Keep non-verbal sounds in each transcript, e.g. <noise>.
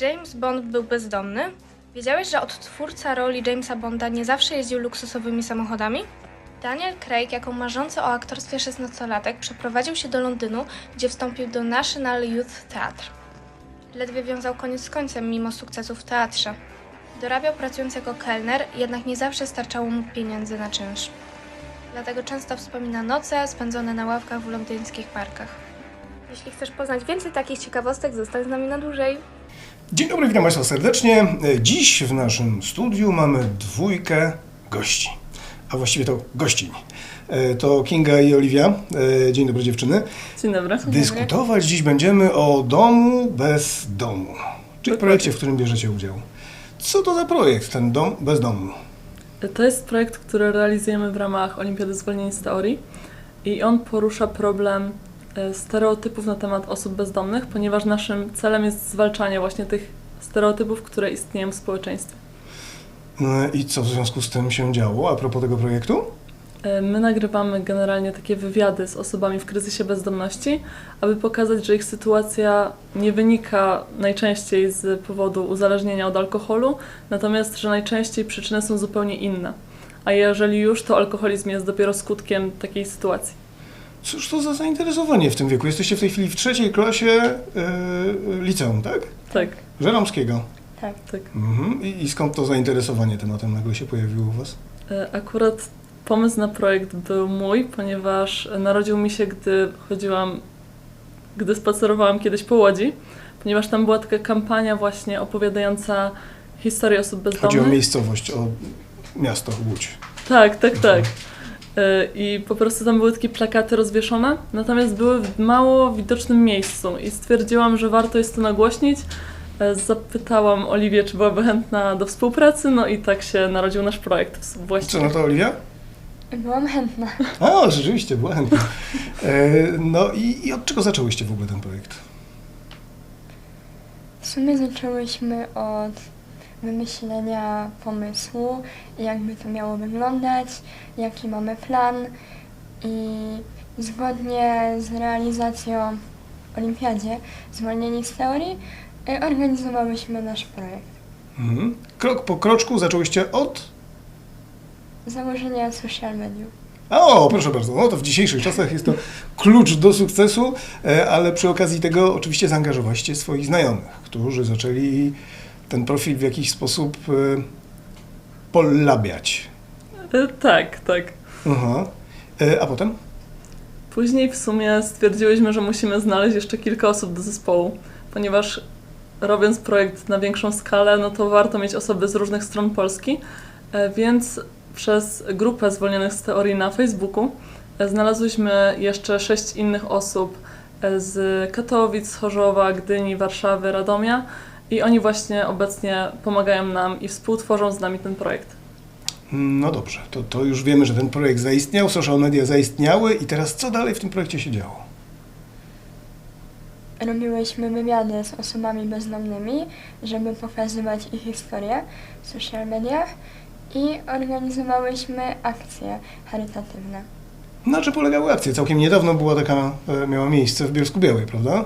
James Bond był bezdomny? Wiedziałeś, że odtwórca roli Jamesa Bonda nie zawsze jeździł luksusowymi samochodami? Daniel Craig, jako marzący o aktorstwie 16-latek, przeprowadził się do Londynu, gdzie wstąpił do National Youth Theatre. Ledwie wiązał koniec z końcem, mimo sukcesu w teatrze. Dorabiał pracując jako kelner, jednak nie zawsze starczało mu pieniędzy na czynsz. Dlatego często wspomina noce spędzone na ławkach w londyńskich parkach. Jeśli chcesz poznać więcej takich ciekawostek, zostań z nami na dłużej. Dzień dobry, witam Państwa serdecznie. Dziś w naszym studiu mamy dwójkę gości, a właściwie to gościń. E, To Kinga i Oliwia. E, Dzień dobry dziewczyny. Dzień dobry. Dyskutować dziś będziemy o domu bez domu, czyli projekcie, w którym bierzecie udział. Co to za projekt, ten dom bez domu? To jest projekt, który realizujemy w ramach Olimpiady Zwolnień z Teorii i on porusza problem stereotypów na temat osób bezdomnych, ponieważ naszym celem jest zwalczanie właśnie tych stereotypów, które istnieją w społeczeństwie. E, I co w związku z tym się działo a propos tego projektu? E, My nagrywamy generalnie takie wywiady z osobami w kryzysie bezdomności, aby pokazać, że ich sytuacja nie wynika najczęściej z powodu uzależnienia od alkoholu, natomiast że najczęściej przyczyny są zupełnie inne. A jeżeli już, to alkoholizm jest dopiero skutkiem takiej sytuacji. Cóż to za zainteresowanie w tym wieku? Jesteście w tej chwili w trzeciej klasie e, liceum, tak? Tak, Żeromskiego. tak, tak. Mhm. I, I skąd to zainteresowanie tematem nagle się pojawiło u Was? E, Akurat pomysł na projekt był mój, ponieważ narodził mi się, gdy chodziłam, gdy spacerowałam kiedyś po Łodzi, ponieważ tam była taka kampania właśnie opowiadająca historię osób Chodzi o bezdomnych. miejscowość, o miasto Łódź. Tak, tak, tak. E, I po prostu tam były takie plakaty rozwieszone, natomiast były w mało widocznym miejscu i stwierdziłam, że warto jest to nagłośnić. E, Zapytałam Oliwię, czy byłaby chętna do współpracy, no i tak się narodził nasz projekt Co właściwie. na to, Oliwia? Byłam chętna. A, rzeczywiście, była chętna. E, no i, i od czego zaczęłyście w ogóle ten projekt? W sumie zaczęłyśmy od wymyślenia pomysłu, jakby to miało wyglądać, jaki mamy plan i zgodnie z realizacją Olimpiadzie Zwolnieni z Teorii y, organizowałyśmy nasz projekt. Mhm. Krok po kroczku zaczęłyście od... Założenia social mediów. O, proszę bardzo, no to w dzisiejszych czasach jest to klucz do sukcesu, e, ale przy okazji tego oczywiście zaangażowaliście swoich znajomych, którzy zaczęli ten profil w jakiś sposób e, pollabiać. E, Tak, tak. Aha. E, a potem? Później w sumie stwierdziłyśmy, że musimy znaleźć jeszcze kilka osób do zespołu, ponieważ robiąc projekt na większą skalę, no to warto mieć osoby z różnych stron Polski, e, więc przez grupę zwolnionych z teorii na Facebooku znalazłyśmy jeszcze sześć innych osób z Katowic, Chorzowa, Gdyni, Warszawy, Radomia i oni właśnie obecnie pomagają nam i współtworzą z nami ten projekt. No dobrze, to, to już wiemy, że ten projekt zaistniał, social media zaistniały i teraz co dalej w tym projekcie się działo? Robiłyśmy wywiady z osobami bezdomnymi, żeby pokazywać ich historię w social mediach i organizowałyśmy akcje charytatywne. Na czym polegały akcje? Całkiem niedawno była taka, e, miała miejsce w Bielsku Białej, prawda?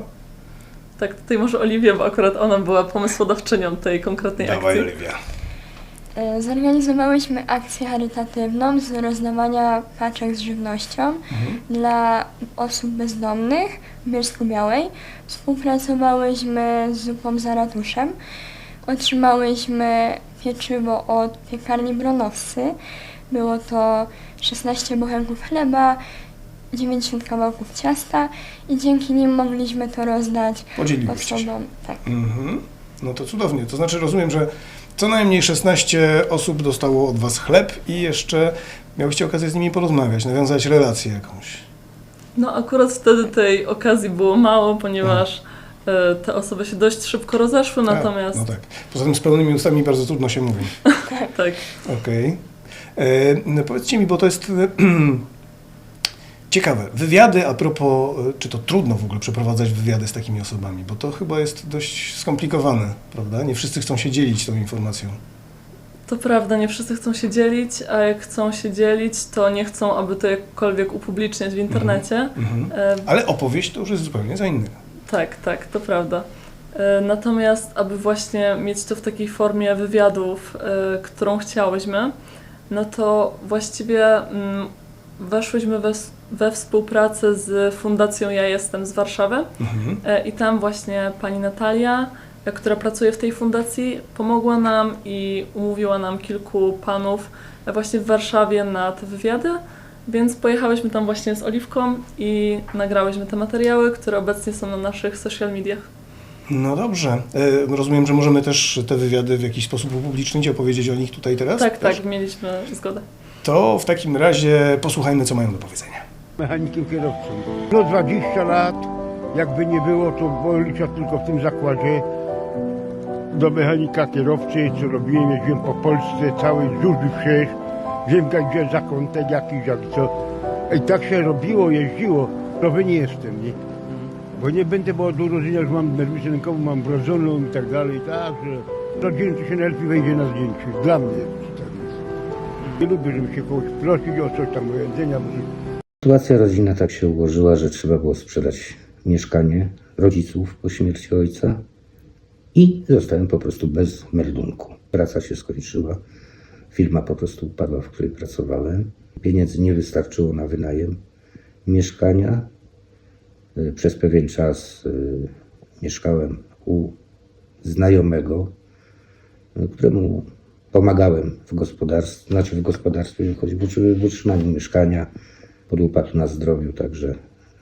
Tak, tutaj może Oliwia, bo akurat ona była pomysłodawczynią tej konkretnej akcji. Oliwia. E, Zorganizowałyśmy akcję charytatywną z rozdawania paczek z żywnością Mhm. dla osób bezdomnych w Bielsku Białej. Współpracowałyśmy z zupą za ratuszem. Otrzymałyśmy pieczywo od piekarni Bronowscy. Było to 16 bochenków chleba, 90 kawałków ciasta i dzięki nim mogliśmy to rozdać Podzieliłyście osobom. Tak. Mhm. No to cudownie. To znaczy rozumiem, że co najmniej 16 osób dostało od Was chleb i jeszcze miałyście okazję z nimi porozmawiać, nawiązać relację jakąś. No akurat wtedy tej okazji było mało, ponieważ e, te osoby się dość szybko rozeszły, natomiast A, no tak. Poza tym z pełnymi ustami bardzo trudno się mówi. <laughs> tak. Okej. E, no Powiedzcie mi, bo to jest e, <clears throat> ciekawe. Wywiady a propos, e, czy to trudno w ogóle przeprowadzać wywiady z takimi osobami, bo to chyba jest dość skomplikowane, prawda? Nie wszyscy chcą się dzielić tą informacją. To prawda, nie wszyscy chcą się dzielić, a jak chcą się dzielić, to nie chcą, aby to jakkolwiek upubliczniać w internecie. Mhm. E, Ale opowieść to już jest zupełnie co innego. tak, tak, to prawda. E, Natomiast, aby właśnie mieć to w takiej formie wywiadów, którą chciałyśmy, no to właściwie mm, weszłyśmy we, we współpracę z Fundacją Ja Jestem z Warszawy Mhm. E, i tam właśnie pani Natalia, e, która pracuje w tej fundacji, pomogła nam i umówiła nam kilku panów e, właśnie w Warszawie na te wywiady, więc pojechałyśmy tam właśnie z Oliwką i nagrałyśmy te materiały, które obecnie są na naszych social mediach. No dobrze. Rozumiem, że możemy też te wywiady w jakiś sposób upublicznić, opowiedzieć o nich tutaj teraz? Tak, też? tak, mieliśmy zgodę. To w takim razie posłuchajmy, co mają do powiedzenia. mechanikiem kierowcą. No 20 lat, jakby nie było, to bo liczę tylko w tym zakładzie do mechanika kierowcy, co robiłem, jeździłem po Polsce, całej służby przecież, wiem gdzie zakątek jakiś, jak co. I tak się robiło, jeździło, to wy nie jestem, nie? Bo nie będę, bo od urodzenia już mam nerwicę rękową, mam wrodzoną i tak dalej, tak, że to się najlepiej wejdzie na zdjęciu, dla mnie. Nie lubię, się kogoś prosić o coś tam, o jedzenia, Sytuacja rodzinna tak się ułożyła, że trzeba było sprzedać mieszkanie rodziców po śmierci ojca i zostałem po prostu bez meldunku. Praca się skończyła, firma po prostu upadła, w której pracowałem. Pieniędzy nie wystarczyło na wynajem mieszkania. Y, Przez pewien czas y, mieszkałem u znajomego, y, któremu pomagałem w gospodarstwie, znaczy w gospodarstwie, choć w utrzy- w utrzymaniu mieszkania pod upadł na zdrowiu, także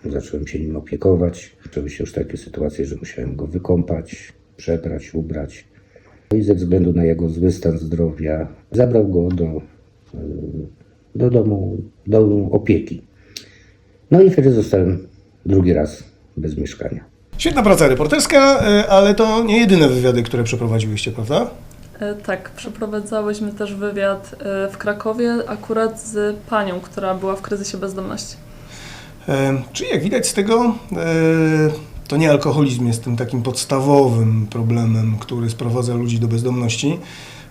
zacząłem się nim opiekować. Zaczęły się już takie sytuacje, że musiałem go wykąpać, przebrać, ubrać. No I ze względu na jego zły stan zdrowia zabrał go do, y, do domu, do opieki. No i wtedy zostałem drugi raz bez mieszkania. Świetna praca reporterska, e, ale to nie jedyne wywiady, które przeprowadziłyście, prawda? E, Tak, przeprowadzałyśmy też wywiad e, w Krakowie akurat z panią, która była w kryzysie bezdomności. E, Czyli jak widać z tego, to nie alkoholizm jest tym takim podstawowym problemem, który sprowadza ludzi do bezdomności.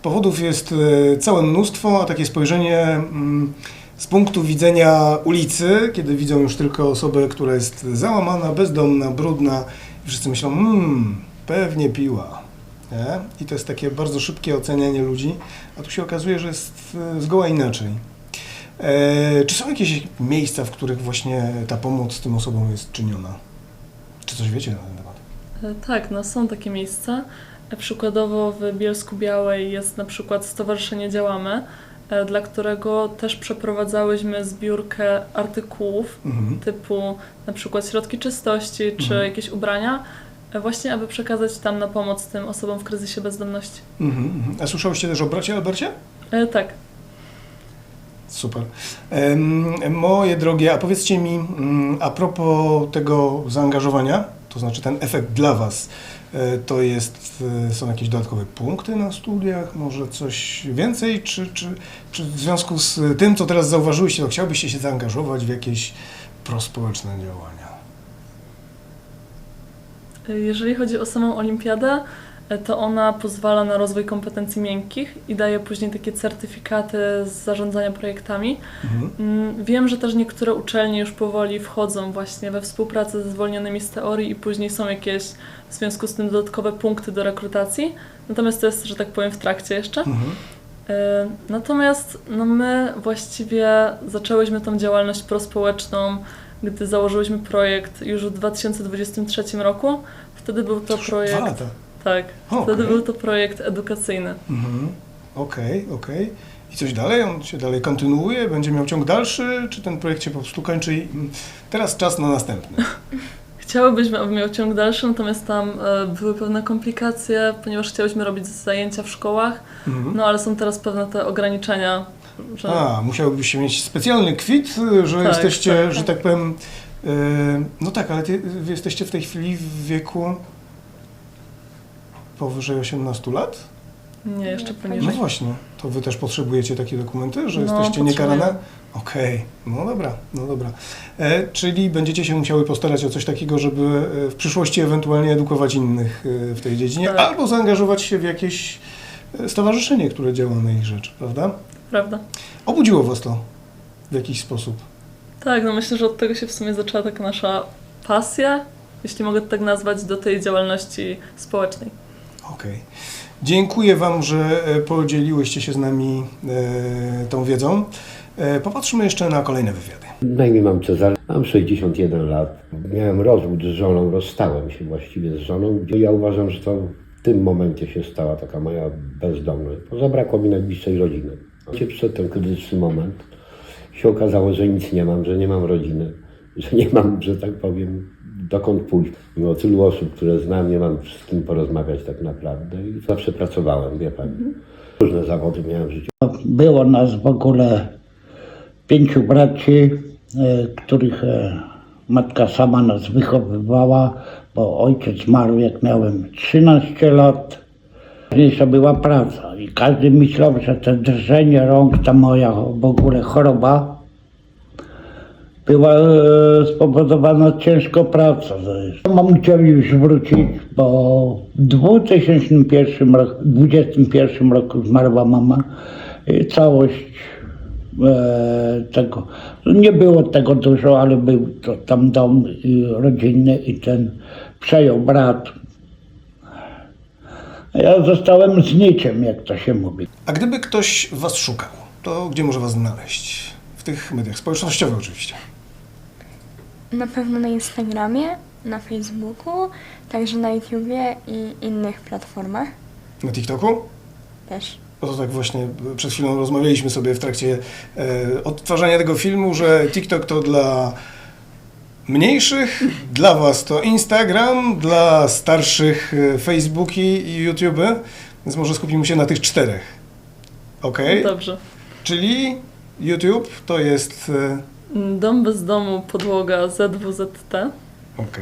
Powodów jest całe mnóstwo, a takie spojrzenie mm, z punktu widzenia ulicy, kiedy widzą już tylko osobę, która jest załamana, bezdomna, brudna i wszyscy myślą, mmm, pewnie piła. Nie? I to jest takie bardzo szybkie ocenianie ludzi, a tu się okazuje, że jest e, zgoła inaczej. E, czy są jakieś miejsca, w których właśnie ta pomoc tym osobom jest czyniona? Czy coś wiecie na ten temat? E, Tak, no są takie miejsca. E, Przykładowo w Bielsku Białej jest na przykład Stowarzyszenie Działamy, dla którego też przeprowadzałyśmy zbiórkę artykułów Mhm. typu na przykład środki czystości czy Mhm. jakieś ubrania, właśnie aby przekazać tam na pomoc tym osobom w kryzysie bezdomności. Mhm, mhm. A słyszałyście też o bracie Albercie? E, Tak, Super. Moje drogie, a powiedzcie mi, mm, a propos tego zaangażowania, to znaczy ten efekt dla Was, e, to jest, e, są jakieś dodatkowe punkty na studiach, może coś więcej, czy, czy, czy w związku z tym, co teraz zauważyłyście, to chciałbyście się zaangażować w jakieś prospołeczne działania? Jeżeli chodzi o samą olimpiadę, e, to ona pozwala na rozwój kompetencji miękkich i daje później takie certyfikaty z zarządzania projektami. Mhm. Mm, Wiem, że też niektóre uczelnie już powoli wchodzą właśnie we współpracę ze zwolnionymi z teorii i później są jakieś w związku z tym dodatkowe punkty do rekrutacji. Natomiast to jest, że tak powiem, w trakcie jeszcze. Mhm. E, Natomiast no my właściwie zaczęłyśmy tą działalność prospołeczną, gdy założyłyśmy projekt już w 2023 roku. Wtedy był to Dwa projekt. lata. Tak, O, wtedy okej. był to projekt edukacyjny. Mhm. Okej, okej. I coś dalej? On się dalej kontynuuje? Będzie miał ciąg dalszy? Czy ten projekt się po prostu kończy? i- Teraz czas na następny. <laughs> Chciałybyśmy, aby miał ciąg dalszy, natomiast tam e, były pewne komplikacje, ponieważ chciałyśmy robić zajęcia w szkołach, Mhm. no ale są teraz pewne te ograniczenia, że A, musiałbyście mieć specjalny kwit, że Tak, jesteście, tak. że tak powiem. e, no tak, ale ty, wy jesteście w tej chwili w wieku powyżej 18 lat? nie, jeszcze No poniżej. właśnie, to wy też potrzebujecie takie dokumenty, że No, jesteście niekarane? Okej, no dobra, no dobra. E, czyli będziecie się musiały postarać o coś takiego, żeby e, w przyszłości ewentualnie edukować innych e, w tej dziedzinie, Tak. albo zaangażować się w jakieś e, stowarzyszenie, które działa na ich rzecz, prawda? Prawda? Obudziło was to w jakiś sposób. Tak, no myślę, że od tego się w sumie zaczęła taka nasza pasja jeśli mogę to tak nazwać, do tej działalności społecznej. Okej. Dziękuję Wam, że e, podzieliłyście się z nami e, tą wiedzą. E, popatrzmy jeszcze na kolejne wywiady. Na imię mam Cezar, mam 61 lat. Miałem rozwód z żoną, rozstałem się właściwie z żoną, gdzie ja uważam, że to w tym momencie się stała taka moja bezdomność, bo zabrakło mi najbliższej rodziny. Przed ten krytyczny moment się okazało, że nic nie mam, że nie mam rodziny, że nie mam, że tak powiem, dokąd pójść. Mimo tylu osób, które znam, nie mam z kim porozmawiać tak naprawdę i zawsze pracowałem, wie Pani. Różne zawody miałem w życiu. Było nas w ogóle pięciu braci, e, których e, matka sama nas wychowywała, bo ojciec zmarł jak miałem 13 lat. Najważniejsza była praca i każdy myślał, że to drżenie rąk, ta moja w ogóle choroba była e, spowodowana ciężką pracą. Mam chciał już wrócić, bo w 2001 roku, 2021 roku zmarła mama i całość e, tego, nie było tego dużo, ale był to tam dom rodzinny i ten przejął brat. A Ja zostałem z niczym, jak to się mówi. A gdyby ktoś Was szukał, to gdzie może Was znaleźć? W tych mediach społecznościowych oczywiście. Na pewno na Instagramie, na Facebooku, także na YouTubie i innych platformach Na TikToku? też. No to tak właśnie przed chwilą rozmawialiśmy sobie w trakcie e, odtwarzania tego filmu, że TikTok to dla mniejszych, dla Was to Instagram, dla starszych e, Facebooki i YouTube, więc może skupimy się na tych czterech. Ok? Dobrze. Czyli YouTube to jest... E, Dom bez domu, podłoga ZWZT. ok.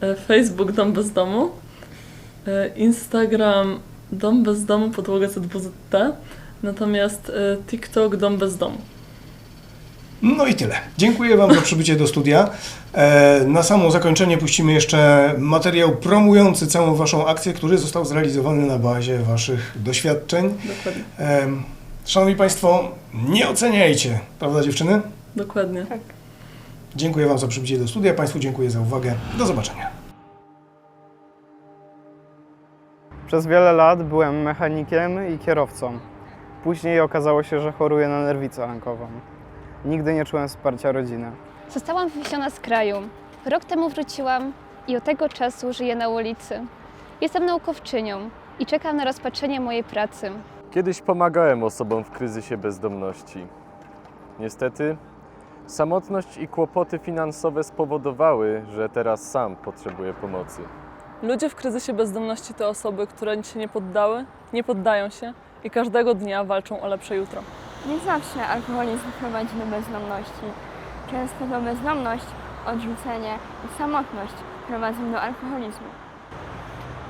E, Facebook Dom Bez Domu, Instagram Dom Bez Domu, podłoga ZWZT, natomiast TikTok Dom Bez Domu. No i tyle. Dziękuję Wam za przybycie do studia. E, Na samo zakończenie puścimy jeszcze materiał promujący całą Waszą akcję, który został zrealizowany na bazie Waszych doświadczeń. Dokładnie. Em, Szanowni Państwo, nie oceniajcie, prawda dziewczyny? Dokładnie. Dziękuję Wam za przybycie do studia, Państwu dziękuję za uwagę. Do zobaczenia. Przez wiele lat byłem mechanikiem i kierowcą. Później okazało się, że choruję na nerwicę lankową. Nigdy nie czułem wsparcia rodziny. Zostałam wywieziona z kraju. Rok temu wróciłam i od tego czasu żyję na ulicy. Jestem naukowczynią i czekam na rozpatrzenie mojej pracy. Kiedyś pomagałem osobom w kryzysie bezdomności. Niestety, samotność i kłopoty finansowe spowodowały, że teraz sam potrzebuję pomocy. Ludzie w kryzysie bezdomności to osoby, które nic się nie poddały, nie poddają się i każdego dnia walczą o lepsze jutro. Nie zawsze alkoholizm prowadzi do bezdomności. Często to bezdomność, odrzucenie i samotność prowadzą do alkoholizmu.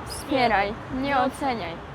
Wspieraj, nie oceniaj.